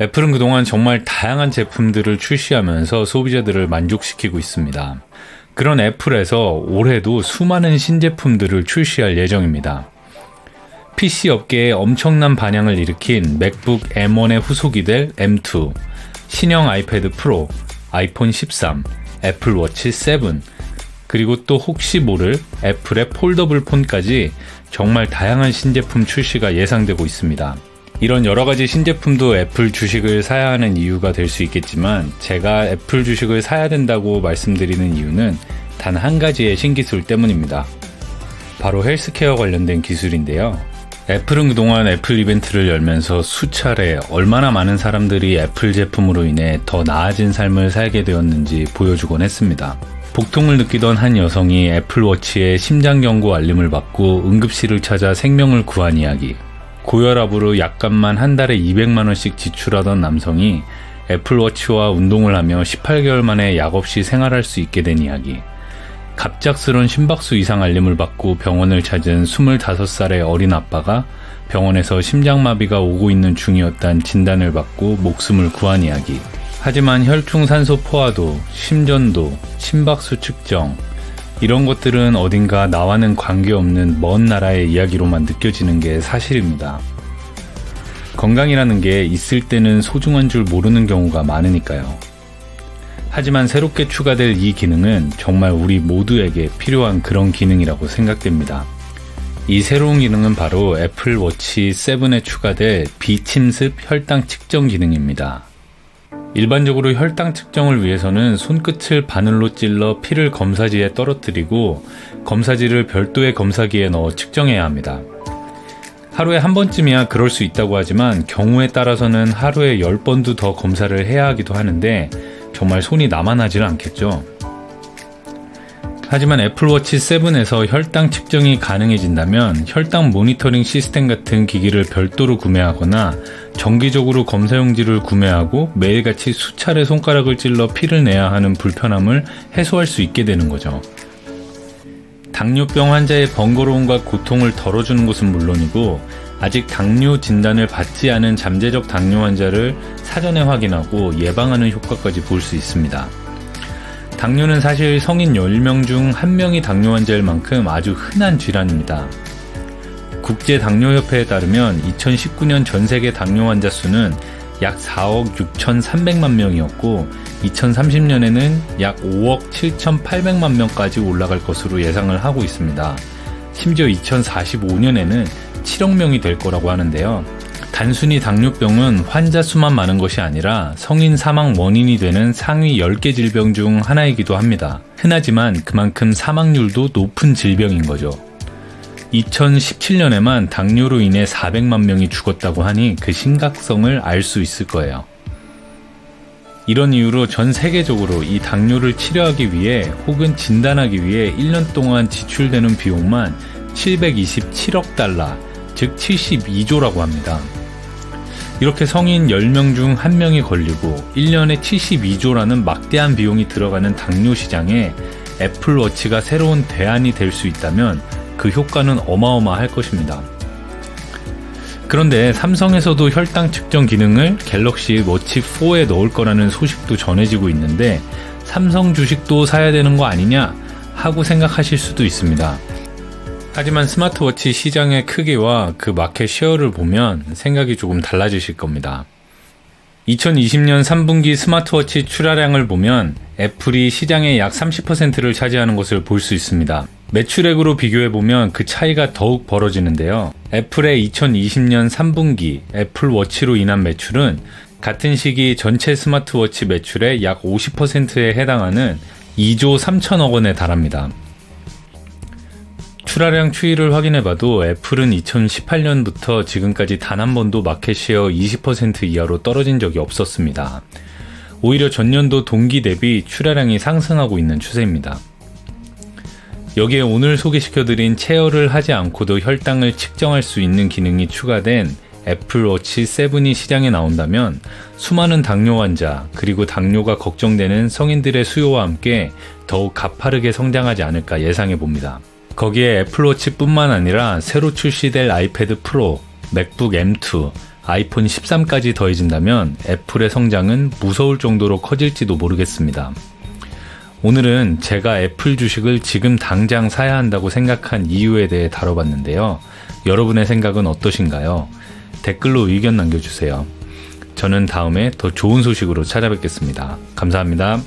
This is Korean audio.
애플은 그동안 정말 다양한 제품들을 출시하면서 소비자들을 만족시키고 있습니다. 그런 애플에서 올해도 수많은 신제품들을 출시할 예정입니다. PC 업계에 엄청난 반향을 일으킨 맥북 M1의 후속이 될 M2, 신형 아이패드 프로, 아이폰 13, 애플 워치 7, 그리고 또 혹시 모를 애플의 폴더블 폰까지 정말 다양한 신제품 출시가 예상되고 있습니다. 이런 여러 가지 신제품도 애플 주식을 사야 하는 이유가 될 수 있겠지만 제가 애플 주식을 사야 된다고 말씀드리는 이유는 단 한 가지의 신기술 때문입니다. 바로 헬스케어 관련된 기술인데요. 애플은 그동안 애플 이벤트를 열면서 수차례 얼마나 많은 사람들이 애플 제품으로 인해 더 나아진 삶을 살게 되었는지 보여주곤 했습니다. 복통을 느끼던 한 여성이 애플워치의 심장경고 알림을 받고 응급실을 찾아 생명을 구한 이야기. 고혈압으로 약값만 한 달에 200만 원씩 지출하던 남성이 애플워치와 운동을 하며 18개월 만에 약 없이 생활할 수 있게 된 이야기. 갑작스런 심박수 이상 알림을 받고 병원을 찾은 25살의 어린 아빠가 병원에서 심장마비가 오고 있는 중이었다는 진단을 받고 목숨을 구한 이야기. 하지만 혈중 산소 포화도, 심전도, 심박수 측정, 이런 것들은 어딘가 나와는 관계없는 먼 나라의 이야기로만 느껴지는 게 사실입니다. 건강이라는 게 있을 때는 소중한 줄 모르는 경우가 많으니까요. 하지만 새롭게 추가될 이 기능은 정말 우리 모두에게 필요한 그런 기능이라고 생각됩니다. 이 새로운 기능은 바로 애플 워치 7에 추가될 비침습 혈당 측정 기능입니다. 일반적으로 혈당 측정을 위해서는 손끝을 바늘로 찔러 피를 검사지에 떨어뜨리고 검사지를 별도의 검사기에 넣어 측정해야 합니다. 하루에 한 번쯤이야 그럴 수 있다고 하지만 경우에 따라서는 하루에 10번도 더 검사를 해야 하기도 하는데 정말 손이 남아나지는 않겠죠. 하지만 애플워치 7에서 혈당 측정이 가능해진다면 혈당 모니터링 시스템 같은 기기를 별도로 구매하거나 정기적으로 검사용지를 구매하고 매일같이 수차례 손가락을 찔러 피를 내야 하는 불편함을 해소할 수 있게 되는 거죠. 당뇨병 환자의 번거로움과 고통을 덜어주는 것은 물론이고 아직 당뇨 진단을 받지 않은 잠재적 당뇨 환자를 사전에 확인하고 예방하는 효과까지 볼 수 있습니다. 당뇨는 사실 성인 10명 중 1명이 당뇨 환자일 만큼 아주 흔한 질환입니다. 국제 당뇨협회에 따르면 2019년 전 세계 당뇨 환자 수는 약 4억 6,300만 명이었고 2030년에는 약 5억 7,800만 명까지 올라갈 것으로 예상을 하고 있습니다. 심지어 2045년에는 7억 명이 될 거라고 하는데요. 단순히 당뇨병은 환자 수만 많은 것이 아니라 성인 사망 원인이 되는 상위 10개 질병 중 하나이기도 합니다. 흔하지만 그만큼 사망률도 높은 질병인 거죠. 2017년에만 당뇨로 인해 400만 명이 죽었다고 하니 그 심각성을 알 수 있을 거예요. 이런 이유로 전 세계적으로 이 당뇨를 치료하기 위해 혹은 진단하기 위해 1년 동안 지출되는 비용만 727억 달러, 즉 72조라고 합니다. 이렇게 성인 10명 중 1명이 걸리고 1년에 72조라는 막대한 비용이 들어가는 당뇨 시장에 애플워치가 새로운 대안이 될 수 있다면 그 효과는 어마어마할 것입니다. 그런데 삼성에서도 혈당 측정 기능을 갤럭시 워치 4에 넣을 거라는 소식도 전해지고 있는데 삼성 주식도 사야 되는 거 아니냐 하고 생각하실 수도 있습니다. 하지만 스마트워치 시장의 크기와 그 마켓 쉐어를 보면 생각이 조금 달라지실 겁니다. 2020년 3분기 스마트워치 출하량을 보면 애플이 시장의 약 30%를 차지하는 것을 볼 수 있습니다. 매출액으로 비교해보면 그 차이가 더욱 벌어지는데요. 애플의 2020년 3분기 애플워치로 인한 매출은 같은 시기 전체 스마트워치 매출의 약 50%에 해당하는 2조 3천억 원에 달합니다. 출하량 추이를 확인해봐도 애플은 2018년부터 지금까지 단 한 번도 마켓쉐어 20% 이하로 떨어진 적이 없었습니다. 오히려 전년도 동기 대비 출하량이 상승하고 있는 추세입니다. 여기에 오늘 소개시켜드린 체어를 하지 않고도 혈당을 측정할 수 있는 기능이 추가된 애플워치 7이 시장에 나온다면 수많은 당뇨 환자 그리고 당뇨가 걱정되는 성인들의 수요와 함께 더욱 가파르게 성장하지 않을까 예상해 봅니다. 거기에 애플워치뿐만 아니라 새로 출시될 아이패드 프로, 맥북 M2, 아이폰 13까지 더해진다면 애플의 성장은 무서울 정도로 커질지도 모르겠습니다. 오늘은 제가 애플 주식을 지금 당장 사야 한다고 생각한 이유에 대해 다뤄봤는데요. 여러분의 생각은 어떠신가요? 댓글로 의견 남겨주세요. 저는 다음에 더 좋은 소식으로 찾아뵙겠습니다. 감사합니다.